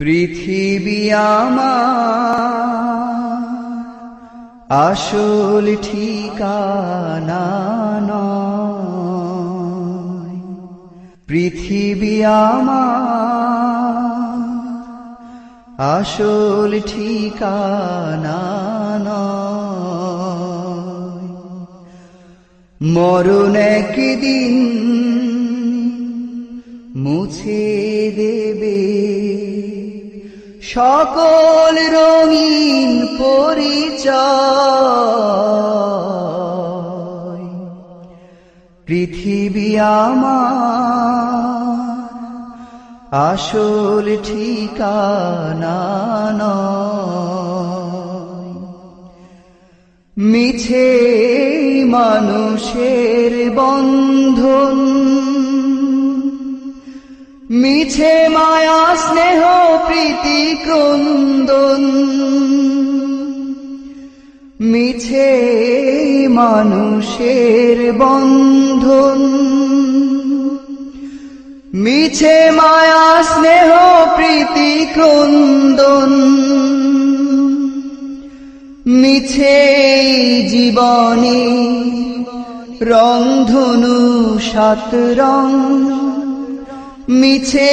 পৃথিবী আমার আসল ঠিকানা পৃথিবী আমার আসল ঠিকানা নয়। মরণ একদিন মুছে দেবে। সকল রঙিন পরিচয়। পৃথিবী আমার আসল ঠিকানা মিছে মানুষের বন্ধন মিছে মায়া, স্নেহ, প্রীতি, ক্রন্দন। মিছে মানুষের বন্ধন। মিছে মায়া, স্নেহ, প্রীতি, ক্রন্দন। মিছে জীবনে, রংধনু সাত রং। মিছে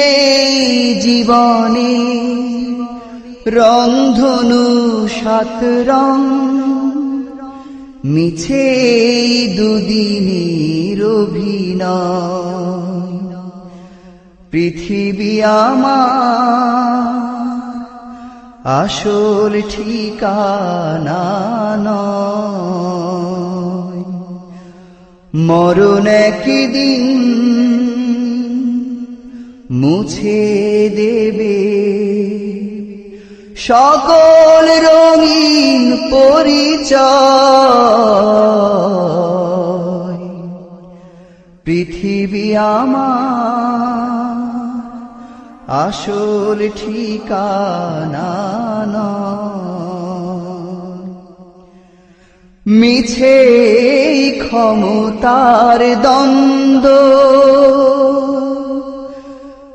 জীবনে রংধনু সাত রং। মিছে দুদিনের অভিনয়। পৃথিবী আমার আসল ঠিকানা নয়। মরণ একদিন মুছে দেবে। সকল রঙিন পরিচয়। পৃথিবী আমার আসল ঠিকানা। মিছে ক্ষমতার দ্বন্দ্ব।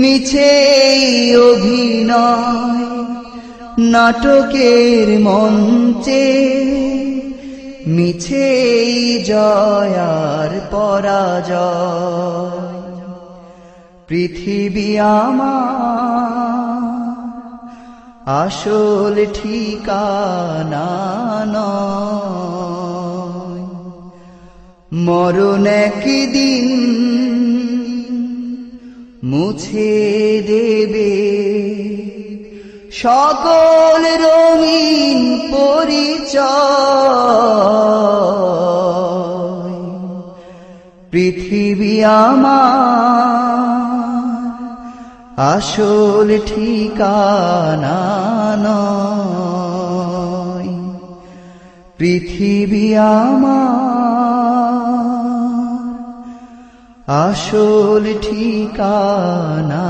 মিছে অভিনয় নাটকের মঞ্চে মিছে জয়ার পরাজয়। পৃথিবী আমার আসল ঠিকানা মরণ একদিন মুছে দেবে। সকল রঙিন পরিচয়। পৃথিবী আমার আসল ঠিকানা নয়। পৃথিবী আমার আসল ঠিকানা